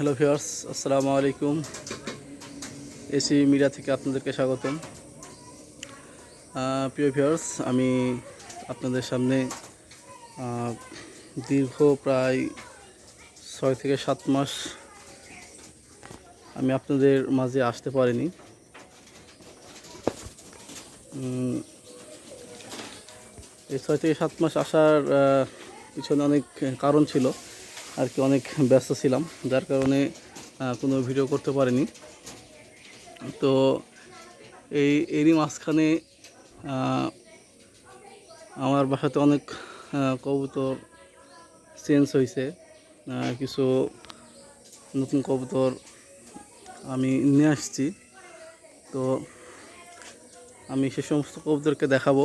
Hello viewers, আসসালামু আলাইকুম। AC media থেকে আপনাদেরকে স্বাগতম। প্রিয় ভিউয়ার্স, আমি আপনাদের সামনে দীর্ঘ প্রায় ছয় থেকে সাত মাস আমি আপনাদের মাঝে আসতে পারিনি। এই ছয় থেকে সাত মাস আসার পিছনে অনেক কারণ ছিল। আর কি অনেক ব্যস্ত ছিলাম, যার কারণে কোনো ভিডিও করতে পারিনি। তো এই, এরই মাঝখানে আমার বাসাতে অনেক কবুতর চেঞ্জ হয়েছে কিছু নতুন কবুতর আমি নিয়ে আসছি। তো আমি সে সমস্ত কবুতরকে দেখাবো।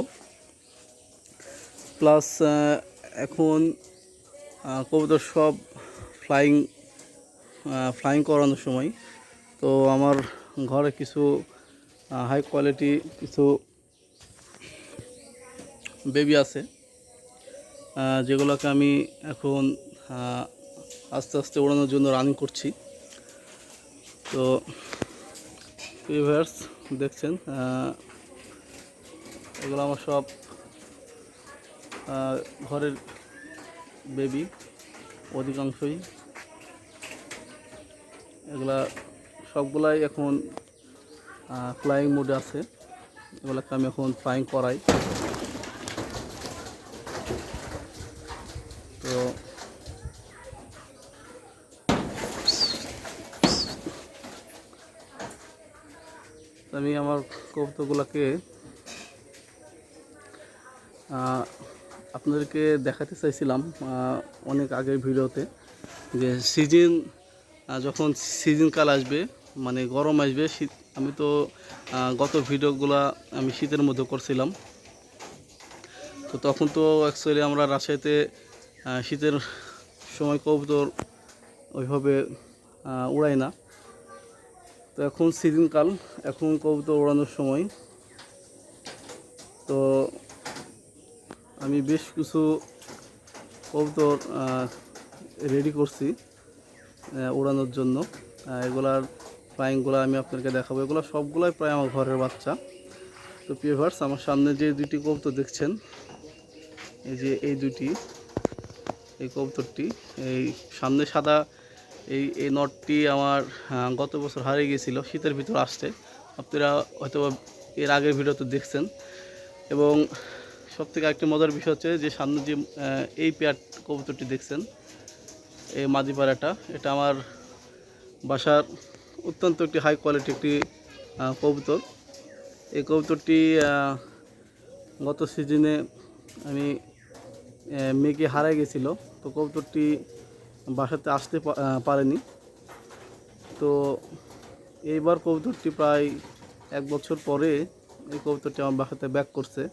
প্লাস এখন কবুতর সব ফ্লাইং ফ্লাইং করানোর সময়। তো আমার ঘরে কিছু হাই কোয়ালিটি কিছু বেবি আছে যেগুলোকে আমি এখন আস্তে আস্তে ওড়ানোর জন্য রানিং করছি। তো ভিউয়ার্স দেখছেন এগুলো আমার সব ঘরের বেবি অধিকাংশই। এগুলা সবগুলাই এখন ফ্লাইং মোডে আছে। এগুলাকে আমি এখন ফ্লাইং করাই। তো আমি আমার কবুতরগুলোকে আপনাদেরকে দেখাতে চাইছিলাম অনেক আগের ভিডিওতে যে সিজন যখন সিজন কাল আসবে মানে গরম আসবে, শীত, আমি তো গত ভিডিওগুলো আমি শীতের মধ্যে করছিলাম। তো তখন তো অ্যাকচুয়ালি আমরা রাজশাহীতে শীতের সময় কবুতর ওইভাবে উড়াই না। তো এখন সিজনকাল এখন কবুতর ওড়ানোর সময়। তো আমি বেশ কিছু কবুতর রেডি করছি ওড়ানোর জন্য। এগুলার ফ্লাইংগুলো আমি আপনাকে দেখাবো। এগুলো সবগুলোই প্রায় আমার ঘরের বাচ্চা। তো পিভার্স আমার সামনে যে দুইটি কবুতর দেখছেন, এই যে এই দুটি এই কবুতরটি, এই সামনে সাদা, এই এই নটটি আমার গত বছর হারিয়ে গিয়েছিল, শীতের ভিতর আসছে। আপনারা হয়তো এর আগের ভিডিওতে দেখছেন। এবং সব থেকে একটা মজার বিষয় হচ্ছে যে সামনে যে এই পেয়ার কবুতরটি দেখছেন, এই মাদি পাড়াটা। এটা আমার বাসার অত্যন্ত একটি হাই কোয়ালিটি একটি কবুতর। এই কবুতরটি গত সিজনে আমি মেয়েকে হারাই গেছিল, তো কবুতরটি বাসাতে আসতে পারেনি। তো এইবার কবুতরটি প্রায় এক বছর পরে এই কবুতরটি আমার বাসাতে ব্যাক করছে।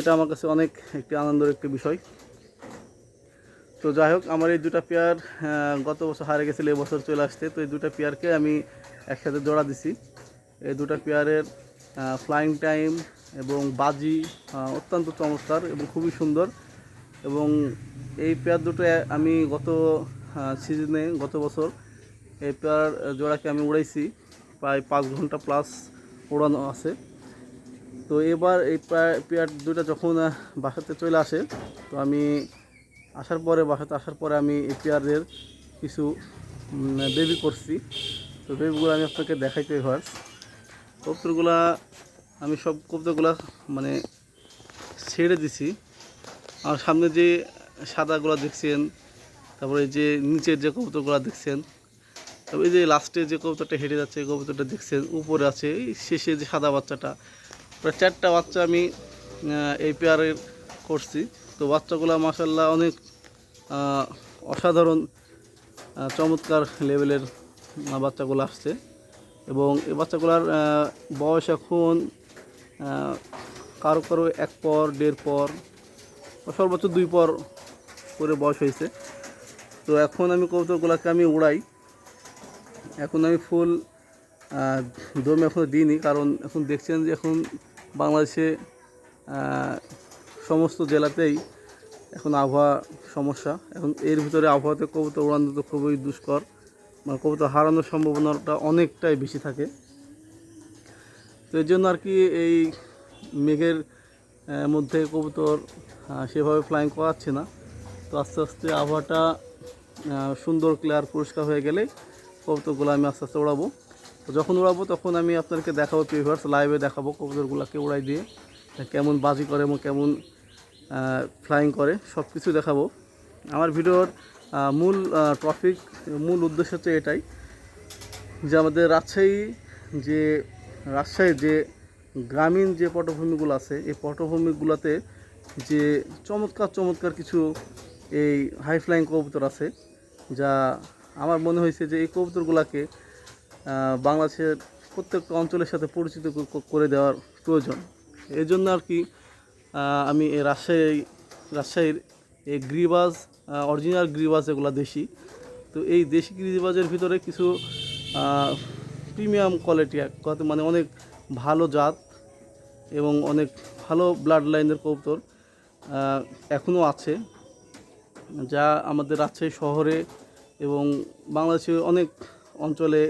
এটা আমার কাছে অনেক একটি আনন্দের একটি বিষয়। তো যাই হোক, আমার এই দুটা পেয়ার গত বছর হারে গেছিল এবছর চলে আসছে। তো এই দুটা পেয়ারকে আমি একসাথে জোড়া দিছি। এই দুটা পেয়ারের ফ্লাইং টাইম এবং বাজি অত্যন্ত চমৎকার এবং খুবই সুন্দর। এবং এই পেয়ার দুটো আমি গত সিজনে গত বছর এই পেয়ার জোড়াকে আমি উড়াইছি। প্রায় পাঁচ ঘণ্টা প্লাস উড়ানো আছে। তো এবার এই পেয়ার- দুটা যখন বাসাতে চলে আসে, তো আমি আসার পরে, বাসাতে আসার পরে আমি এই পেয়ারের কিছু বেবি করছি। তো বেবিগুলো আমি আপনাকে দেখাইতে হয় কবুতরগুলা আমি সব কবুতরগুলা মানে ছেড়ে দিছি। আর সামনে যে সাদাগুলো দেখছেন, তারপরে যে নিচের যে কবুতরগুলো দেখছেন তবে এই যে লাস্টে যে কবুতরটা হেঁটে যাচ্ছে, এই কবুতরটা দেখছেন, উপরে আছে, এই শেষে যে সাদা বাচ্চাটা প্রায় চারটা বাচ্চা আমি এই পেয়ারের করছি। তো বাচ্চাগুলো মাসাল্লাহ অনেক অসাধারণ চমৎকার লেভেলের বাচ্চাগুলো আসছে। এবং এই বাচ্চাগুলোর বয়স এখন কারও কারও এক পর, দেড় পর সর্বোচ্চ দুই পর করে বয়স হয়েছে। তো এখন আমি কবুতরগুলোকে আমি উড়াই। এখন আমি ফুল দম এখনও দিইনি, কারণ এখন দেখছেন যে এখন বাংলাদেশে সমস্ত জেলাতেই এখন আবহাওয়া সমস্যা। এখন এর ভিতরে আবহাওয়াতে কবুতর উড়ানো তো খুবই দুষ্কর। মানে কবুতর হারানোর সম্ভাবনাটা অনেকটাই বেশি থাকে। তো এর জন্য আর কি এই মেঘের মধ্যে কবুতর সেভাবে ফ্লাইং করাচ্ছে না। তো আস্তে আস্তে আবহাওয়াটা সুন্দর ক্লিয়ার পরিষ্কার হয়ে গেলে কবুতরগুলো আমি আস্তে আস্তে উড়াবো। তো যখন উড়াবো তখন আমি আপনাদেরকে দেখাবো প্রিভার্স লাইভে দেখাবো কবুতরগুলোকে উড়াই দিয়ে কেমন বাজি করে এবং কেমন ফ্লাইং করে সব কিছু দেখাবো। আমার ভিডিওর মূল টপিক মূল উদ্দেশ্য হচ্ছে এটাই যে আমাদের রাজশাহী যে, রাজশাহীর যে গ্রামীণ যে পটভূমিগুলো আছে, এই পটভূমিগুলোতে যে চমৎকার চমৎকার কিছু এই হাই ফ্লাইং কবুতর আছে, যা আমার মনে হয়েছে যে এই কবুতরগুলোকে বাংলাদেশের প্রত্যেকটা অঞ্চলের সাথে পরিচিত করে দেওয়ার প্রয়োজন। এই জন্য আর কি আমি রাজশাহী, রাজশাহীর এই গ্রিবাজ অরিজিনাল গ্রিবাজ এগুলো দেশি তো এই দেশি গ্রিবাজের ভিতরে কিছু প্রিমিয়াম কোয়ালিটি মানে অনেক ভালো জাত এবং অনেক ভালো ব্লাড লাইনের কবুতর এখনও আছে। যা আমাদের রাজশাহী শহরে এবং বাংলাদেশের অনেক অঞ্চলে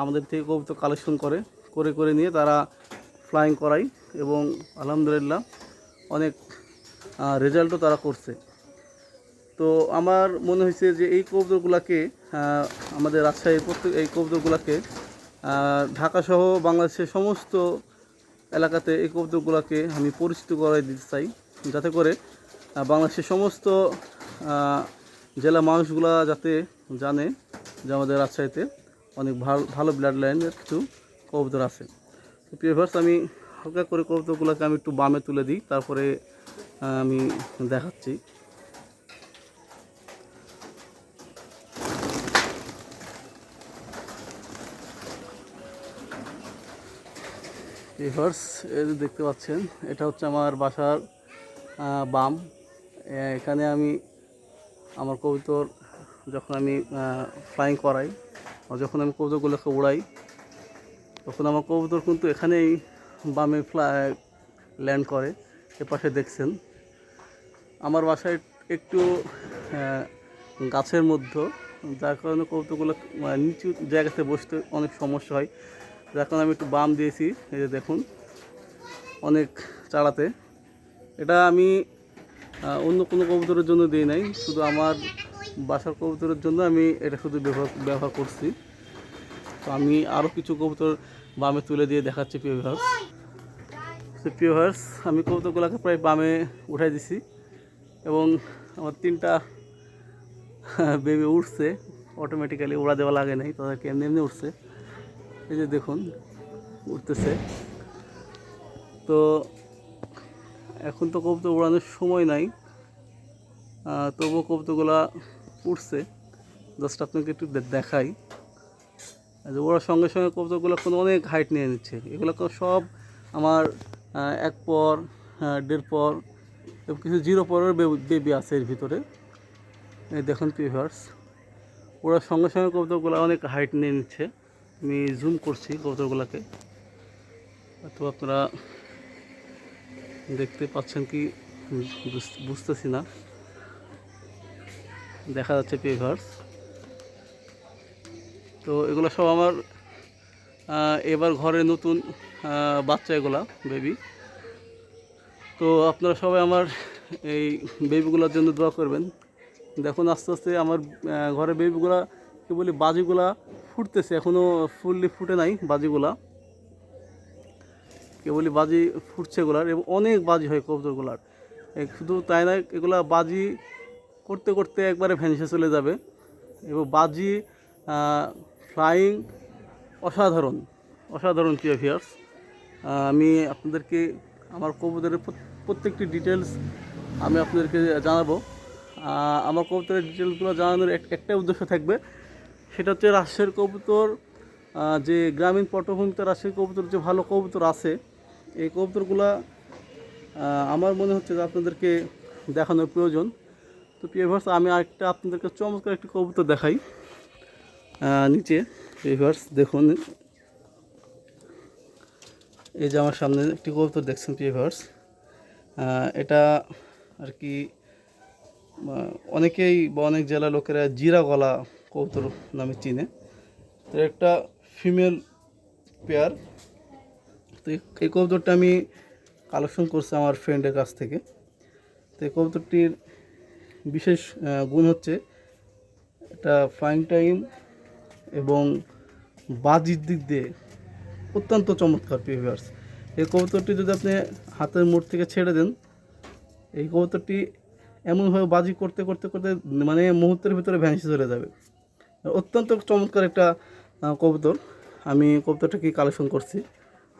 আমাদের থেকে কবুতর কালেকশন করে করে করে নিয়ে তারা ফ্লাইং করায় এবং আলহামদুলিল্লাহ অনেক রেজাল্টও তারা করছে। তো আমার মনে হয়েছে যে এই কবুতরগুলোকে আমাদের রাজশাহীর প্রত্যেক, এই কবুতরগুলোকে ঢাকাসহ বাংলাদেশের সমস্ত এলাকাতে এই কবুতরগুলোকে আমি পরিচিত করাই দিতে চাই, যাতে করে বাংলাদেশের সমস্ত জেলা মানুষগুলা যাতে জানে যে আমাদের রাজশাহীতে অনেক ভালো ভালো ব্লাড লাইনের কিছু কবুতর আছে। তো প্রিভিয়ার্স আমি হালকা করে কবুতরগুলোকে আমি একটু বামে তুলে দিই, তারপরে আমি দেখাচ্ছি। রিভার্স এই যে দেখতে পাচ্ছেন, এটা হচ্ছে আমার বাসার বাম। এখানে আমি আমার কবুতর যখন আমি ফ্লাইং করাই যখন আমি কবুতরগুলোকে উড়াই, তখন আমার কবুতর কিন্তু এখানেই বামে ফ্লাই ল্যান্ড করে এ পাশে দেখছেন। আমার বাসায় একটু গাছের মধ্যে, যার কারণে কবুতরগুলো মানে নিচু জায়গাতে বসতে অনেক সমস্যা হয়। যার কারণে আমি একটু বাম দিয়েছি, এই যে দেখুন, অনেক চাড়াতে এটা আমি অন্য কোনো কবুতরের জন্য দিই নাই, শুধু আমার বাসার কবুতরের জন্য আমি এটা শুধু ব্যবহার ব্যবহার করছি। তো আমি আরও কিছু কবুতর বামে তুলে দিয়ে দেখাচ্ছি পিওভার্স তো পিওভার্স আমি কবুতরগুলোকে প্রায় বামে উঠাই দিছি এবং আমার তিনটা বেবি উঠছে অটোমেটিক্যালি উড়া দেওয়া লাগে নাই, তাদেরকে এমনি এমনি উঠছে এই যে দেখুন উঠতেছে তো এখন তো কবুতর উড়ানোর সময় নাই। তবুও কবুতরগুলা উঠছে। জাস্ট আপনাকে একটু দেখাই। যে ওরা সঙ্গে সঙ্গে কবুতরগুলো কোনো অনেক হাইট নিয়ে নিচ্ছে। এগুলো সব আমার এক পর দেড় পর এবং কিছু জিরো পরের বেবি আছে এর ভিতরে। এই দেখুন পিভার্স ওরা সঙ্গে সঙ্গে কবুতরগুলো অনেক হাইট নিয়ে নিচ্ছে। আমি জুম করছি কবুতরগুলোকে তো আপনারা দেখতে পাচ্ছেন কি, বুঝ- বুঝতেছি না। দেখা যাচ্ছে পেভার্স তো এগুলো সব আমার এবার ঘরে নতুন বাচ্চা এগুলা বেবি তো আপনারা সবাই আমার এই বেবিগুলোর জন্য দোয়া করবেন। দেখুন আস্তে আস্তে আমার ঘরে বেবিগুলা কি বলি, বাজিগুলা ফুটতেছে। এখনও ফুললি ফুটে নাই বাজিগুলা। কে বলি, বাজি ফুটছে এগুলার। এবং অনেক বাজি হয় কবুতরগুলার। এ, শুধু তাই না এগুলা বাজি করতে করতে একবারে ভ্যানিসে চলে যাবে। এবং বাজি ফ্লাইং অসাধারণ অসাধারণ পিয়াফিয়ার্স আমি আপনাদেরকে, আমার কবুতরের প্রত্যেকটি ডিটেলস আমি আপনাদেরকে জানাব। আমার কবুতরের ডিটেলসগুলো জানানোর এক- একটাই উদ্দেশ্য থাকবে, সেটা হচ্ছে রাজশাহীর কবুতর যে গ্রামীণ পটভূমিতে রাজশাহীর কবুতর, যে ভালো কবুতর আছে, এই কবুতরগুলা আমার মনে হচ্ছে যে আপনাদেরকে দেখানোর প্রয়োজন। তো পিএভার্স আমি আরেকটা আপনাদেরকে চমৎকার একটি কবুতর দেখাই। নিচে পিএভার্স দেখুন। এই যে আমার সামনে একটি কবুতর দেখছেন পিএভার্স এটা আর কি অনেকেই বা অনেক জেলা লোকেরা জিরা গলা কবুতর নামে চিনে। তো একটা ফিমেল পেয়ার তো এই কবুতরটা আমি কালেকশন করছি আমার ফ্রেন্ডের কাছ থেকে। তো এই কবুতরটির বিশেষ গুণ হচ্ছে এটা ফ্লাইং টাইম এবং বাজির দিক দিয়ে অত্যন্ত চমৎকার পিভিয়ার্স এই কবুতরটি যদি আপনি হাতের মুঠ থেকে ছেড়ে দেন, এই কবুতরটি এমনভাবে বাজি করতে করতে করতে মানে মুহূর্তের ভিতরে ভ্যানিসে চলে যাবে। অত্যন্ত চমৎকার একটা কবুতর। আমি কবুতরটাকে কালেকশন করছি।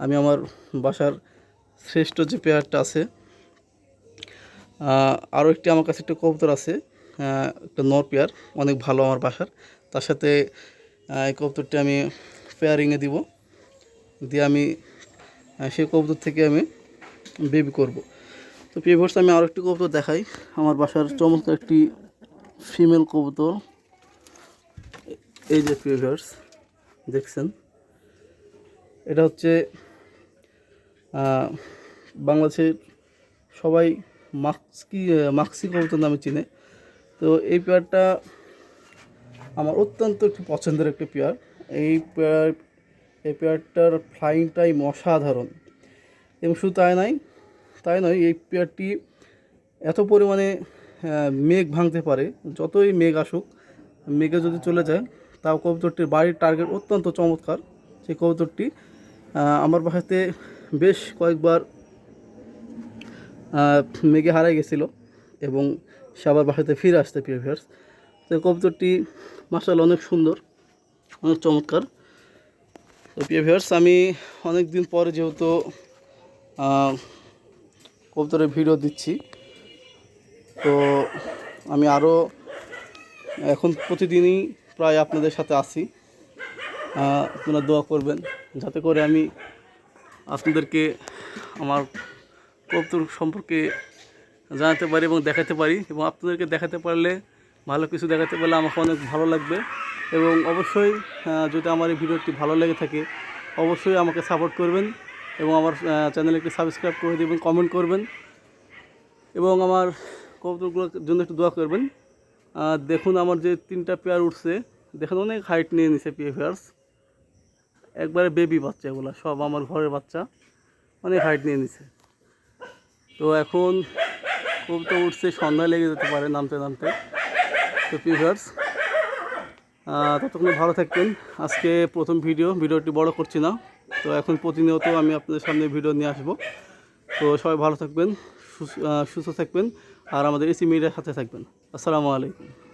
আমি আমার বাসার শ্রেষ্ঠ যে পেয়ারটা আছে আরও একটি আমার কাছে একটা কবুতর আছে একটা নর পেয়ার অনেক ভালো আমার বাসার। তার সাথে এই কবুতরটি আমি পেয়ারিংয়ে দিব, দিয়ে আমি সেই কবুতর থেকে আমি বেবি করব। তো পেভার্স আমি আরও একটি কবুতর দেখাই। আমার বাসার চমৎকার একটি ফিমেল কবুতর। এই যে পেভার্স দেখছেন? এটা হচ্ছে বাংলাদেশের সবাই মাক্সকি মাক্সি কবুতর নামে চিনে। তো এই পেয়ারটা আমার অত্যন্ত একটি পছন্দের একটি পেয়ার। এই পেয়ার, এই পেয়ারটার ফ্লাইংটাই অসাধারণ। এবং শুধু তাই নাই, তাই নয়, এই পেয়ারটি এত পরিমাণে মেঘ ভাঙতে পারে। যতই মেঘ আসুক, মেঘে যদি চলে যায়, তাও কবুতরটির বাড়ির টার্গেট অত্যন্ত চমৎকার। সেই কবুতরটি আমার বাসাতে বেশ কয়েকবার মেঘে হারাই গেছিল এবং সে আবার বাসাতে ফিরে আসতে প্রিভিয়ার্স তো কবুতরটি মার্শাল অনেক সুন্দর, অনেক চমৎকার। তো প্রিভিয়ার্স আমি অনেক দিন পরে যেহেতু কবুতরের ভিডিও দিচ্ছি, তো আমি আরও এখন প্রতিদিনই প্রায় আপনাদের সাথে আসি আপনারা দোয়া করবেন, যাতে করে আমি আপনাদেরকে আমার কবুতর সম্পর্কে জানাতে পারি এবং দেখাতে পারি এবং আপনাদেরকে দেখাতে পারলে, ভালো কিছু দেখাতে পারলে আমাকে অনেক ভালো লাগবে। এবং অবশ্যই যদি আমার এই ভিডিওটি ভালো লেগে থাকে, অবশ্যই আমাকে সাপোর্ট করবেন এবং আমার চ্যানেলকে সাবস্ক্রাইব করে দেবেন কমেন্ট করবেন এবং আমার কবুতরগুলোর জন্য একটু দোয়া করবেন। দেখুন আমার যে তিনটা পেয়ার উঠছে, দেখুন অনেক হাইট নিয়ে নিছে পেয়ার্স একবারে বেবি বাচ্চা এগুলো, সব আমার ঘরের বাচ্চা, অনেক হাইট নিয়ে নিছে। তো এখন খুব তো উঠছে, সন্ধ্যা লেগে যেতে পারে নামতে নামতে। তো পিভার্স ততক্ষণ ভালো থাকবেন। আজকে প্রথম ভিডিও ভিডিওটি বড় করছি না। তো এখন প্রতিনিয়ত আমি আপনাদের সামনে ভিডিও নিয়ে আসব। তো সবাই ভালো থাকবেন সুস- সুস্থ থাকবেন, আর আমাদের এসি মিডিয়ার সাথে থাকবেন। আসসালামু আলাইকুম।